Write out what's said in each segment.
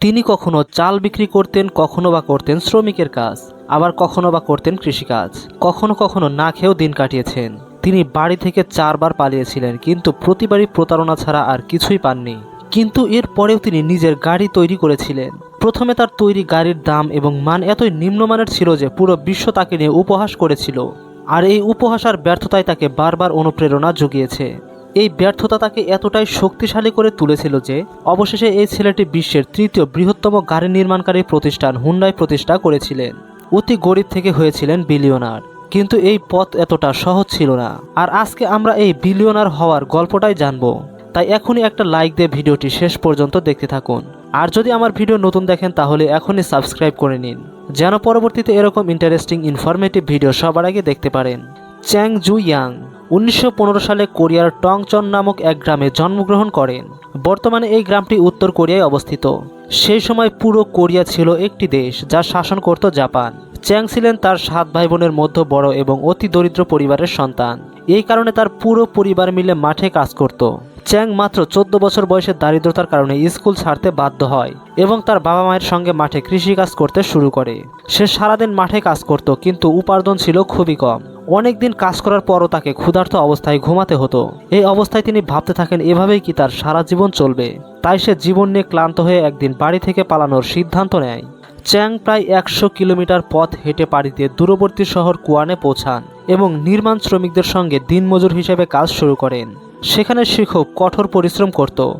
তিনি কখনো চাল বিক্রি করতেন, কখনো বা করতেন শ্রমিকের কাজ, আবার কখনো বা করতেন কৃষিকাজ। কখনো কখনো না খেয়েও দিন কাটিয়েছেন। তিনি বাড়ি থেকে চারবার পালিয়েছিলেন, কিন্তু প্রতিবারই প্রতারণা ছাড়া আর কিছুই পাননি। কিন্তু এর পরেও তিনি নিজের গাড়ি তৈরি করেছিলেন। প্রথমে তার তৈরি গাড়ির দাম এবং মান এতই নিম্নমানের ছিল যে পুরো বিশ্ব তাকে নিয়ে উপহাস করেছিল। আর এই উপহাস আর ব্যর্থতায় তাকে বারবার অনুপ্রেরণা জুগিয়েছে। এই ব্যর্থতা তাকে এতটাই শক্তিশালী করে তুলেছিল যে অবশেষে এই ছেলেটি বিশ্বের তৃতীয় বৃহত্তম গাড়ি নির্মাণকারী প্রতিষ্ঠান হুন্ডাই প্রতিষ্ঠা করেছিলেন। অতি গরিব থেকে হয়েছিলেন বিলিয়নার। কিন্তু এই পথ এতটা সহজ ছিল না। আর আজকে আমরা এই বিলিয়নার হওয়ার গল্পটাই জানব। তাই এখনই একটা লাইক দিয়ে ভিডিওটি শেষ পর্যন্ত দেখতে থাকুন। আর যদি আমার ভিডিও নতুন দেখেন, তাহলে এখনই সাবস্ক্রাইব করে নিন। যেন পরবর্তীতে এরকম ইন্টারেস্টিং ইনফরমেটিভ ভিডিও সবার আগে দেখতে পারেন। Chang Ju Yang. উনিশশো পনেরো সালে কোরিয়ার টংচন নামক এক গ্রামে জন্মগ্রহণ করেন। বর্তমানে এই গ্রামটি উত্তর কোরিয়ায় অবস্থিত। সেই সময় পুরো কোরিয়া ছিল একটি দেশ যা শাসন করত জাপান। চ্যাং ছিলেন তার সাত ভাই বোনের মধ্যে বড় এবং অতি দরিদ্র পরিবারের সন্তান। এই কারণে তার পুরো পরিবার মিলে মাঠে কাজ করত। চ্যাং মাত্র চোদ্দ বছর বয়সে দারিদ্রতার কারণে স্কুল ছাড়তে বাধ্য হয় এবং তার বাবা মায়ের সঙ্গে মাঠে কৃষিকাজ করতে শুরু করে। সে সারাদিন মাঠে কাজ করত, কিন্তু উপার্জন ছিল খুবই কম। অনেকদিন কাজ করার পরও তাকে ক্ষুধার্ত অবস্থায় ঘুমাতে হতো। এই অবস্থায় তিনি ভাবতে থাকেন, এভাবেই কি তার সারা জীবন চলবে? তাই সে জীবন নিয়ে ক্লান্ত হয়ে একদিন বাড়ি থেকে পালানোর সিদ্ধান্ত নেয়। চ্যাং প্রায় একশো কিলোমিটার পথ হেঁটে পাড়ি দিয়ে দূরবর্তী শহর কুয়ানে পৌঁছান এবং নির্মাণ শ্রমিকদের সঙ্গে দিনমজুর হিসেবে কাজ শুরু করেন। সেখানে খুব কঠোর পরিশ্রম করত,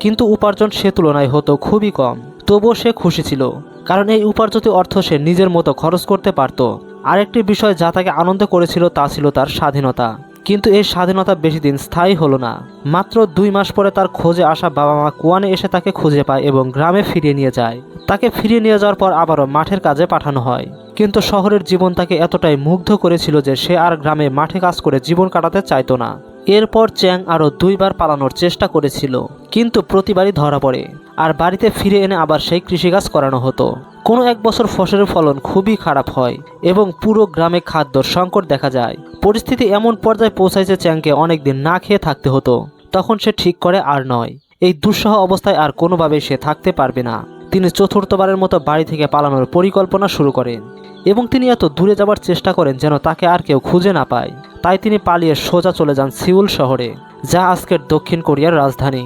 কিন্তু উপার্জন সে তুলনায় হতো খুবই কম। তবুও সে খুশি ছিল, কারণ এই উপার্জিত অর্থ সে নিজের মতো খরচ করতে পারত। আরেকটি বিষয় যা তাকে আনন্দ করেছিল তা ছিল তার স্বাধীনতা। কিন্তু এই স্বাধীনতা বেশি দিন স্থায়ী হলো না। মাত্র দুই মাস পরে তার খোঁজে আসা বাবা মা কুয়ানে এসে তাকে খুঁজে পায় এবং গ্রামে ফিরিয়ে নিয়ে যায়। তাকে ফিরিয়ে নিয়ে যাওয়ার পর আবারও মাঠের কাজে পাঠানো হয়। কিন্তু শহরের জীবন তাকে এতটাই মুগ্ধ করেছিল যে সে আর গ্রামে মাঠে কাজ করে জীবন কাটাতে চাইতো না। এরপর চ্যাং আরও দুইবার পালানোর চেষ্টা করেছিল, কিন্তু প্রতিবারই ধরা পড়ে। আর বাড়িতে ফিরে এনে আবার সেই কৃষিকাজ করানো হতো। কোনো এক বছর ফসলের ফলন খুবই খারাপ হয় এবং পুরো গ্রামে খাদ্যর সংকট দেখা যায়। পরিস্থিতি এমন পর্যায়ে পৌঁছায় যে চ্যাংকে অনেকদিন না খেয়ে থাকতে হতো। তখন সে ঠিক করে আর নয়। এই দুঃসহ অবস্থায় আর কোনোভাবেই সে থাকতে পারবে না। তিনি চতুর্থবারের মতো বাড়ি থেকে পালানোর পরিকল্পনা শুরু করেন। এবং তিনি এত দূরে যাবার চেষ্টা করেন যেন তাকে আর কেউ খুঁজে না পায়। তাই তিনি পালিয়ে সোজা চলে যান সিউল শহরে, যা আজকের দক্ষিণ কোরিয়ার রাজধানী।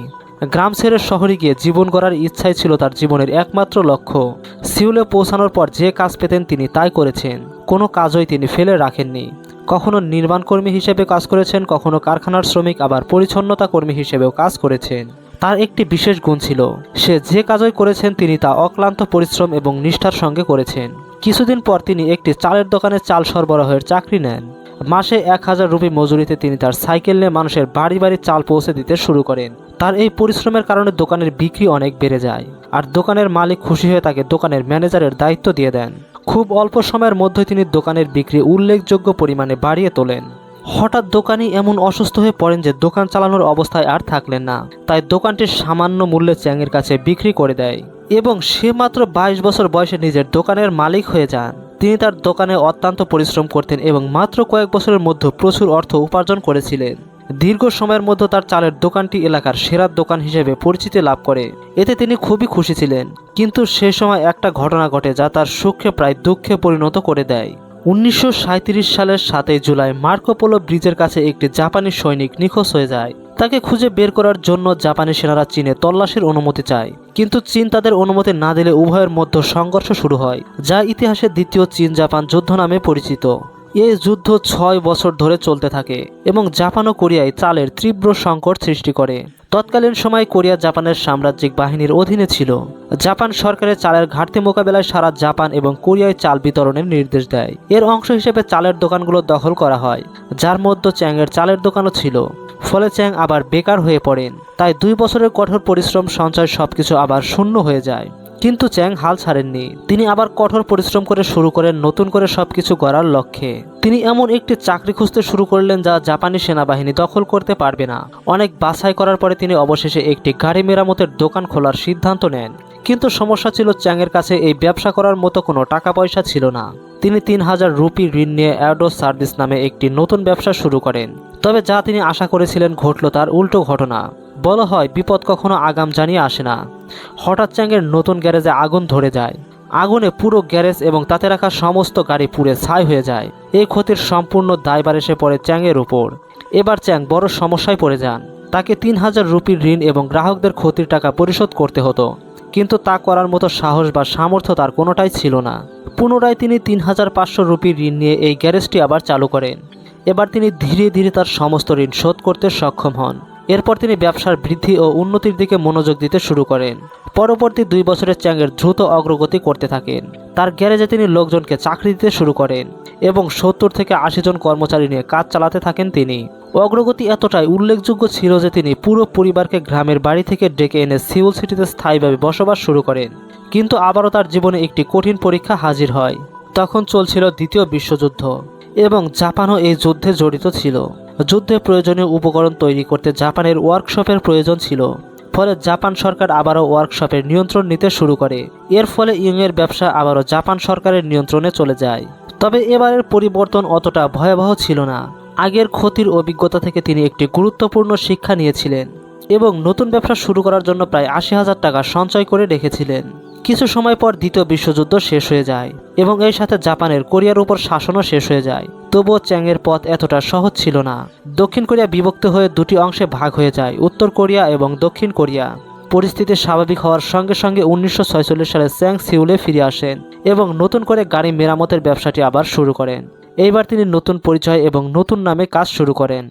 গ্রাম ছেড়ে শহরে গিয়ে জীবন গড়ার ইচ্ছাই ছিল তার জীবনের একমাত্র লক্ষ্য। সিউলে পৌঁছানোর পর যে কাজ পেতেন তিনি তাই করেছেন। কোনো কাজই তিনি ফেলে রাখেননি। কখনো নির্মাণ কর্মী হিসেবে কাজ করেছেন, কখনো কারখানার শ্রমিক, আবার পরিচ্ছন্নতা কর্মী হিসেবেও কাজ করেছেন। তার একটি বিশেষ গুণ ছিল, সে যে কাজই করেছেন তিনি তা অক্লান্ত পরিশ্রম এবং নিষ্ঠার সঙ্গে করেছেন। কিছুদিন পর তিনি একটি চালের দোকানে চাল সরবরাহের চাকরি নেন। মাসে এক হাজার রুপি মজুরিতে তিনি তার সাইকেল নিয়ে মানুষের বাড়ি বাড়ি চাল পৌঁছে দিতে শুরু করেন। তার এই পরিশ্রমের কারণে দোকানের বিক্রি অনেক বেড়ে যায় আর দোকানের মালিক খুশি হয়ে তাকে দোকানের ম্যানেজারের দায়িত্ব দিয়ে দেন। খুব অল্প সময়ের মধ্যে তিনি দোকানের বিক্রি উল্লেখযোগ্য পরিমাণে বাড়িয়ে তোলেন। হঠাৎ দোকানি এমন অসুস্থ হয়ে পড়েন যে দোকান চালানোর অবস্থায় আর থাকলেন না, তাই দোকানটি সামান্য মূল্যে চ্যাংয়ের কাছে বিক্রি করে দেয়। এবং সে মাত্র বাইশ বছর বয়সে নিজের দোকানের মালিক হয়ে যান। তিনি তার দোকানে অত্যন্ত পরিশ্রম করতেন এবং মাত্র কয়েক বছরের মধ্যে প্রচুর অর্থ উপার্জন করেছিলেন। দীর্ঘ সময়ের মধ্যে তার চালের দোকানটি এলাকার সেরা দোকান হিসেবে পরিচিতি লাভ করে। এতে তিনি খুবই খুশি ছিলেন। কিন্তু সে সময় একটা ঘটনা ঘটে যা তার সুখে প্রায় দুঃখে পরিণত করে দেয়। উনিশশো সাঁইত্রিশ সালের সাতই জুলাই মার্কোপোলো ব্রিজের কাছে একটি জাপানি সৈনিক নিখোঁজ হয়ে যায়। তাকে খুঁজে বের করার জন্য জাপানি সেনারা চীনে তল্লাশির অনুমতি চায়। কিন্তু চীন তাদের অনুমতি না দিলে উভয়ের মধ্যে সংঘর্ষ শুরু হয়, যা ইতিহাসে দ্বিতীয় চীন জাপান যুদ্ধ নামে পরিচিত। এই যুদ্ধ ছয় বছর ধরে চলতে থাকে এবং জাপান ও কোরিয়ায় চালের তীব্র সংকট সৃষ্টি করে। তৎকালীন সময় কোরিয়া জাপানের সাম্রাজ্যিক বাহিনীর অধীনে ছিল। জাপান সরকারের চালের ঘাটতি মোকাবেলায় সারা জাপান এবং কোরিয়ায় চাল বিতরণের নির্দেশ দেয়। এর অংশ হিসেবে চালের দোকানগুলো দখল করা হয়, যার মধ্যে চ্যাংয়ের চালের দোকানও ছিল। ফলে চ্যাং আবার বেকার হয়ে পড়েন, তাই দুই বছরের কঠোর পরিশ্রম সঞ্চয় সবকিছু আবার শূন্য হয়ে যায়। কিন্তু চ্যাং হাল ছাড়েননি। তিনি আবার কঠোর পরিশ্রম করে শুরু করেন নতুন করে সবকিছু করার লক্ষ্যে। তিনি এমন একটি চাকরি খুঁজতে শুরু করলেন যা জাপানি সেনাবাহিনী দখল করতে পারবে না। অনেক বাছাই করার পরে তিনি অবশেষে একটি গাড়ি মেরামতের দোকান খোলার সিদ্ধান্ত নেন। কিন্তু সমস্যা ছিল চ্যাংয়ের কাছে এই ব্যবসা করার মতো কোনো টাকা পয়সা ছিল না। তিনি তিন হাজার রুপি ঋণ নিয়ে অ্যাডো সার্ভিস নামে একটি নতুন ব্যবসা শুরু করেন। তবে যা তিনি আশা করেছিলেন ঘটল তার উল্টো ঘটনা। বলা হয় বিপদ কখনো আগাম জানিয়ে আসে না। হঠাৎ চ্যাংয়ের নতুন গ্যারেজে আগুন ধরে যায়। আগুনে পুরো গ্যারেজ এবং তাতে রাখা সমস্ত গাড়ি পুড়ে ছাই হয়ে যায়। এই ক্ষতির সম্পূর্ণ দায়বার এসে পড়ে চ্যাংয়ের উপর। এবার চ্যাং বড় সমস্যায় পড়ে যান। তাকে তিন হাজার রুপির ঋণ এবং গ্রাহকদের ক্ষতির টাকা পরিশোধ করতে হতো। কিন্তু তা করার মতো সাহস বা সামর্থ্য তার কোনোটাই ছিল না। পুনরায় তিনি তিন হাজার পাঁচশো রুপির ঋণ নিয়ে এই গ্যারেজটি আবার চালু করেন। এবার তিনি ধীরে ধীরে তার সমস্ত ঋণ শোধ করতে সক্ষম হন। এরপর তিনি ব্যবসার বৃদ্ধি ও উন্নতির দিকে মনোযোগ দিতে শুরু করেন। পরবর্তী দুই বছরের চ্যাংয়ের দ্রুত অগ্রগতি করতে থাকেন। তার গ্যারেজে তিনি লোকজনকে চাকরি দিতে শুরু করেন এবং সত্তর থেকে আশি জন কর্মচারী নিয়ে কাজ চালাতে থাকেন তিনি। অগ্রগতি এতটাই উল্লেখযোগ্য ছিল যে তিনি পুরো পরিবারকে গ্রামের বাড়ি থেকে ডেকে এনে সিউল সিটিতে স্থায়ীভাবে বসবাস শুরু করেন। কিন্তু আবারও তার জীবনে একটি কঠিন পরীক্ষা হাজির হয়। তখন চলছিল দ্বিতীয় বিশ্বযুদ্ধ এবং জাপানও এই যুদ্ধে জড়িত ছিল। যুদ্ধে প্রয়োজনীয় উপকরণ তৈরি করতে জাপানের ওয়ার্কশপের প্রয়োজন ছিল। ফলে জাপান সরকার আবারও ওয়ার্কশপের নিয়ন্ত্রণ নিতে শুরু করে। এর ফলে ইংয়ের ব্যবসা আবারও জাপান সরকারের নিয়ন্ত্রণে চলে যায়। তবে এবারের পরিবর্তন অতটা ভয়াবহ ছিল না। আগের ক্ষতির অভিজ্ঞতা থেকে তিনি একটি গুরুত্বপূর্ণ শিক্ষা নিয়েছিলেন এবং নতুন ব্যবসা শুরু করার জন্য প্রায় আশি হাজার টাকা সঞ্চয় করে রেখেছিলেন। কিছু সময় পর দ্বিতীয় বিশ্বযুদ্ধ শেষ হয়ে যায় এবং এর সাথে জাপানের কোরিয়ার উপর শাসনও শেষ হয়ে যায়। তবুও চ্যাংয়ের পথ এতটা সহজ ছিল না। দক্ষিণ কোরিয়া বিভক্ত হয়ে দুটি অংশে ভাগ হয়ে যায়, উত্তর কোরিয়া এবং দক্ষিণ কোরিয়া। পরিস্থিতি স্বাভাবিক হওয়ার সঙ্গে সঙ্গে উনিশশো সালে চ্যাং সিউলে ফিরে আসেন এবং নতুন করে গাড়ি মেরামতের ব্যবসাটি আবার শুরু করেন। এইবার তিনি নতুন পরিচয় এবং নতুন নামে কাজ শুরু করেন।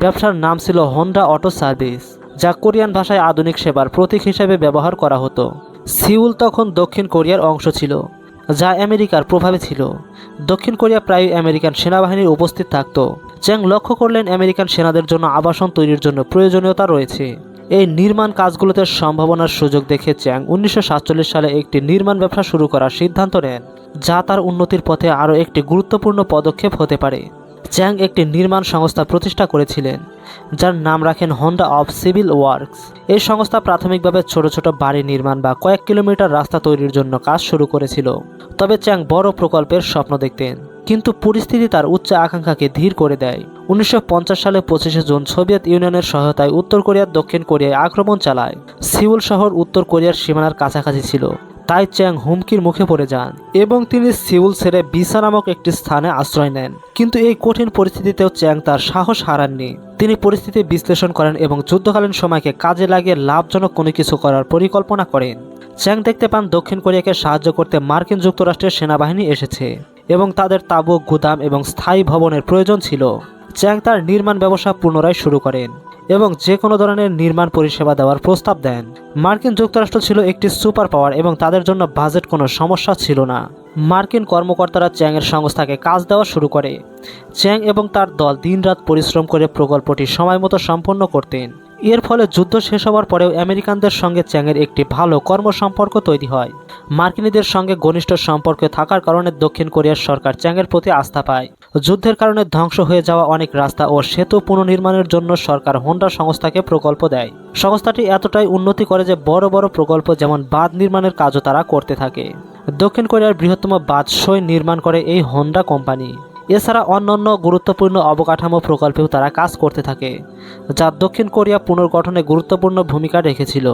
ব্যবসার নাম ছিল হোন্ডা অটো সার্ভিস, যা কোরিয়ান ভাষায় আধুনিক সেবার প্রতীক হিসেবে ব্যবহার করা হতো। সিউল তখন দক্ষিণ কোরিয়ার অংশ ছিল, যা আমেরিকার প্রভাবে ছিল। দক্ষিণ কোরিয়া প্রায় আমেরিকান সেনাবাহিনীর উপস্থিত থাকত। চ্যাং লক্ষ্য করলেন আমেরিকান সেনাদের জন্য আবাসন তৈরির জন্য প্রয়োজনীয়তা রয়েছে। এই নির্মাণ কাজগুলোতে সম্ভাবনার সুযোগ দেখে চ্যাং উনিশশো সাতচল্লিশ সালে একটি নির্মাণ ব্যবসা শুরু করার সিদ্ধান্ত নেন, যা তার উন্নতির পথে আরও একটি গুরুত্বপূর্ণ পদক্ষেপ হতে পারে। চ্যাং একটি নির্মাণ সংস্থা প্রতিষ্ঠা করেছিলেন, যার নাম রাখেন হন্ডা অফ সিভিল ওয়ার্কস এই সংস্থা প্রাথমিকভাবে ছোট ছোট বাড়ি নির্মাণ বা কয়েক কিলোমিটার রাস্তা তৈরির জন্য কাজ শুরু করেছিল। তবে চ্যাং বড় প্রকল্পের স্বপ্ন দেখতেন, কিন্তু পরিস্থিতি তার উচ্চ আকাঙ্ক্ষাকে ধীর করে দেয়। উনিশশো পঞ্চাশ সালে পঁচিশে জুন সোভিয়েত ইউনিয়নের সহায়তায় উত্তর কোরিয়ার দক্ষিণ কোরিয়ায় আক্রমণ চালায়। সিউল শহর উত্তর কোরিয়ার সীমানার কাছাকাছি ছিল। তাই চ্যাং হুমকির মুখে পড়ে যান এবং তিনি সিউল ছেড়ে বিসা নামক একটি স্থানে আশ্রয় নেন। কিন্তু এই কঠিন পরিস্থিতিতেও চ্যাং তার সাহস হারাননি। তিনি পরিস্থিতি বিশ্লেষণ করেন এবং যুদ্ধকালীন সময়কে কাজে লাগিয়ে লাভজনক কোনো কিছু করার পরিকল্পনা করেন। চ্যাং দেখতে পান দক্ষিণ কোরিয়াকে সাহায্য করতে মার্কিন যুক্তরাষ্ট্রের সেনাবাহিনী এসেছে এবং তাদের তাবু গুদাম এবং স্থায়ী ভবনের প্রয়োজন ছিল। চ্যাং তার নির্মাণ ব্যবসা পুনরায় শুরু করেন। এবং যে কোনো ধরনের নির্মাণ পরিষেবা দেওয়ার প্রস্তাব দেন। মার্কিন যুক্তরাষ্ট্র ছিল একটি সুপার পাওয়ার এবং তাদের জন্য বাজেট কোনো সমস্যা ছিল না। মার্কিন কর্মকর্তারা চ্যাংয়ের সংস্থাকে কাজ দেওয়া শুরু করে। চ্যাং এবং তার দল দিনরাত পরিশ্রম করে প্রকল্পটি সময় মতো সম্পন্ন করতেন। এর ফলে যুদ্ধ শেষ হওয়ার পরেও আমেরিকানদের সঙ্গে চ্যাংয়ের একটি ভালো কর্মসম্পর্ক তৈরি হয়। মার্কিনীদের সঙ্গে ঘনিষ্ঠ সম্পর্ক থাকার কারণে দক্ষিণ কোরিয়ার সরকার চ্যাংয়ের প্রতি আস্থা পায়। যুদ্ধের কারণে ধ্বংস হয়ে যাওয়া অনেক রাস্তা ও সেতু পুনর্নির্মাণের জন্য সরকার হোন্ডা সংস্থাকে প্রকল্প দেয়। সংস্থাটি এতটাই উন্নতি করে যে বড় বড় প্রকল্প যেমন বাঁধ নির্মাণের কাজও তারা করতে থাকে। দক্ষিণ কোরিয়ার বৃহত্তম বাঁধ সই নির্মাণ করে এই হোন্ডা কোম্পানি। এছাড়া অন্যান্য গুরুত্বপূর্ণ অবকাঠামো প্রকল্পেও তারা কাজ করতে থাকে, যা দক্ষিণ কোরিয়া পুনর্গঠনে গুরুত্বপূর্ণ ভূমিকা রেখেছিল।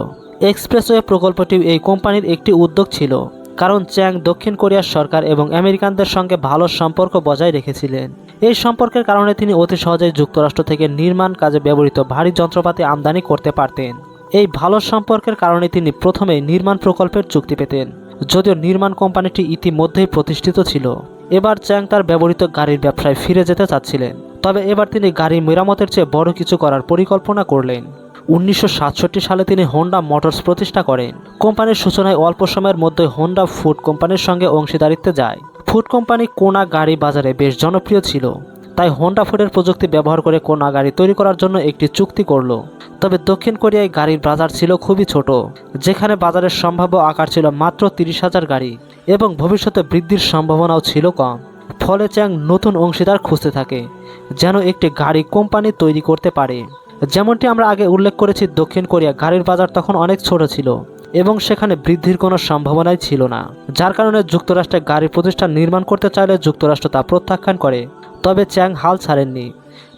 এক্সপ্রেসওয়ে প্রকল্পটি এই কোম্পানির একটি উদ্যোগ ছিল, কারণ চ্যাং দক্ষিণ কোরিয়ার সরকার এবং আমেরিকানদের সঙ্গে ভালো সম্পর্ক বজায় রেখেছিলেন। এই সম্পর্কের কারণে তিনি অতি সহজেই যুক্তরাষ্ট্র থেকে নির্মাণ কাজে ব্যবহৃত ভারী যন্ত্রপাতি আমদানি করতে পারতেন। এই ভালো সম্পর্কের কারণে তিনি প্রথমে নির্মাণ প্রকল্পের চুক্তি পেতেন, যদিও নির্মাণ কোম্পানিটি ইতিমধ্যেই প্রতিষ্ঠিত ছিল। এবার চ্যাং তার ব্যবহৃত গাড়ির ব্যবসায় ফিরে যেতে চাচ্ছিলেন। তবে এবার তিনি গাড়ি মেরামতের চেয়ে বড় কিছু করার পরিকল্পনা করলেন। উনিশশো সাতষট্টি সালে তিনি হোন্ডা মোটরস প্রতিষ্ঠা করেন। কোম্পানির সূচনায় অল্প সময়ের মধ্যে হোন্ডা ফুড কোম্পানির সঙ্গে অংশীদারিত্বে যায়। ফুড কোম্পানি কোনা গাড়ি বাজারে বেশ জনপ্রিয় ছিল। তাই হোন্ডা ফুডের প্রযুক্তি ব্যবহার করে কোনা গাড়ি তৈরি করার জন্য একটি চুক্তি করল। তবে দক্ষিণ কোরিয়ায় গাড়ির বাজার ছিল খুবই ছোট, যেখানে বাজারের সম্ভাব্য আকার ছিল মাত্র তিরিশ হাজার গাড়ি এবং ভবিষ্যতে বৃদ্ধির সম্ভাবনাও ছিল কম। ফলে চ্যাং নতুন অংশীদার খুঁজতে থাকে, যেন একটি গাড়ি কোম্পানি তৈরি করতে পারে। যেমনটি আমরা আগে উল্লেখ করেছি, দক্ষিণ কোরিয়া গাড়ির বাজার তখন অনেক ছোট ছিল এবং সেখানে বৃদ্ধির কোনো সম্ভাবনাই ছিল না, যার কারণে যুক্তরাষ্ট্রে গাড়ি প্রতিষ্ঠান নির্মাণ করতে চাইলে যুক্তরাষ্ট্র তা প্রত্যাখ্যান করে। তবে চ্যাং হাল ছাড়েননি।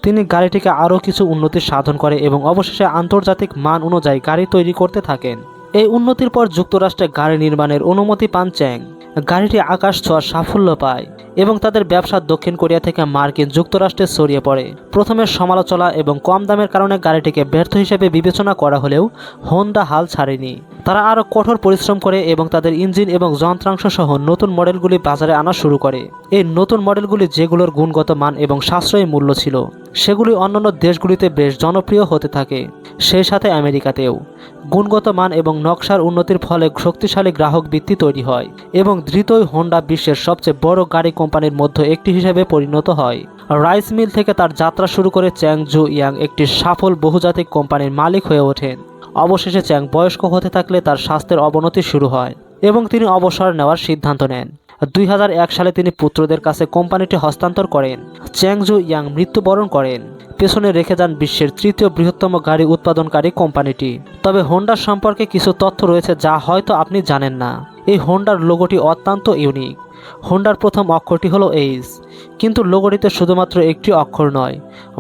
তিনি গাড়িটিকে আরও কিছু উন্নতি সাধন করে এবং অবশেষে আন্তর্জাতিক মান অনুযায়ী গাড়ি তৈরি করতে থাকেন। এই উন্নতির পর যুক্তরাষ্ট্রে গাড়ি নির্মাণের অনুমতি পান চ্যাং। গাড়িটি আকাশ ছোঁয়ার সাফল্য পায় এবং তাদের ব্যবসা দক্ষিণ কোরিয়া থেকে মার্কিন যুক্তরাষ্ট্রে ছড়িয়ে পড়ে। প্রথমে সমালোচনা এবং কম দামের কারণে গাড়িটিকে ব্যর্থ হিসেবে বিবেচনা করা হলেও হোন্ডা হাল ছাড়েনি। তারা আরও কঠোর পরিশ্রম করে এবং তাদের ইঞ্জিন এবং যন্ত্রাংশ সহ নতুন মডেলগুলি বাজারে আনা শুরু করে। এই নতুন মডেলগুলি যেগুলোর গুণগত মান এবং সাশ্রয়ী মূল্য ছিল, সেগুলি অন্যান্য দেশগুলিতে বেশ জনপ্রিয় হতে থাকে। সেই সাথে আমেরিকাতেও। গুণগত মান এবং নকশার উন্নতির ফলে শক্তিশালী গ্রাহক ভিত্তি তৈরি হয় এবং দ্রুতই হোন্ডা বিশ্বের সবচেয়ে বড় গাড়ি কোম্পানির মধ্যে একটি হিসেবে পরিণত হয়। রাইস মিল থেকে তার যাত্রা শুরু করে চ্যাং জু ইয়াং একটি সফল বহুজাতিক কোম্পানির মালিক হয়ে ওঠেন। অবশেষে চ্যাং বয়স্ক হতে থাকলে তার স্বাস্থ্যের অবনতি শুরু হয় এবং তিনি অবসর নেওয়ার সিদ্ধান্ত নেন। দুই হাজার এক সালে তিনি পুত্রদের কাছে কোম্পানিটি হস্তান্তর করেন। চ্যাংজু ইয়াং মৃত্যুবরণ করেন। পেছনে রেখে যান বিশ্বের তৃতীয় বৃহত্তম গাড়ি উৎপাদনকারী কোম্পানিটি। তবে হোন্ডার সম্পর্কে কিছু তথ্য রয়েছে যা হয়তো আপনি জানেন না। এই হোন্ডার লোগোটি অত্যন্ত ইউনিক হোন্ডার প্রথম অক্ষরটি হলো এইচ কিন্তু লোগোটিতে শুধুমাত্র একটি অক্ষর নয়,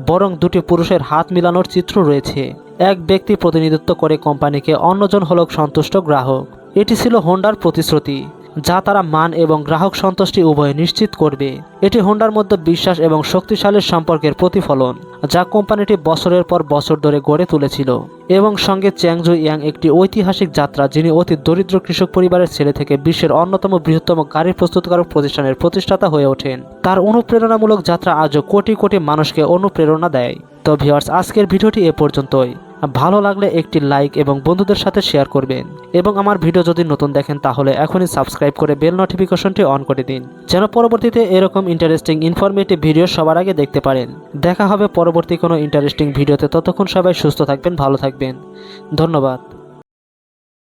বরং দুটি পুরুষের হাত মিলানোর চিত্র রয়েছে। এক ব্যক্তি প্রতিনিধিত্ব করে কোম্পানিকে, অন্যজন হল সন্তুষ্ট গ্রাহক। এটি ছিল হোন্ডার প্রতিশ্রুতি। যা তারা মান এবং গ্রাহক সন্তুষ্টি উভয় নিশ্চিত করবে। এটি হোন্ডার মধ্যে বিশ্বাস এবং শক্তিশালী সম্পর্কের প্রতিফলন, যা কোম্পানিটি বছরের পর বছর ধরে গড়ে তুলেছিল। এবং সঙ্গে চ্যাংজু ইয়াং একটি ঐতিহাসিক যাত্রা, যিনি অতি দরিদ্র কৃষক পরিবারের ছেলে থেকে বিশ্বের অন্যতম বৃহত্তম গাড়ি প্রস্তুতকারক প্রতিষ্ঠানের প্রতিষ্ঠাতা হয়ে ওঠেন। তার অনুপ্রেরণামূলক যাত্রা আজও কোটি কোটি মানুষকে অনুপ্রেরণা দেয়। তো ভিওয়ার্স আজকের ভিডিওটি এ পর্যন্তই। ভালো লাগলে একটি লাইক এবং বন্ধুদের সাথে শেয়ার করবেন। এবং আমার ভিডিও যদি নতুন দেখেন, তাহলে এখনই সাবস্ক্রাইব করে বেল নোটিফিকেশনটি অন করে দিন। যেন পরবর্তীতে এরকম ইন্টারেস্টিং ইনফরমেটিভ ভিডিও সবার আগে দেখতে পারেন। দেখা হবে পরবর্তী কোনো ইন্টারেস্টিং ভিডিওতে ততক্ষণ সবাই সুস্থ থাকবেন, ভালো থাকবেন। ধন্যবাদ।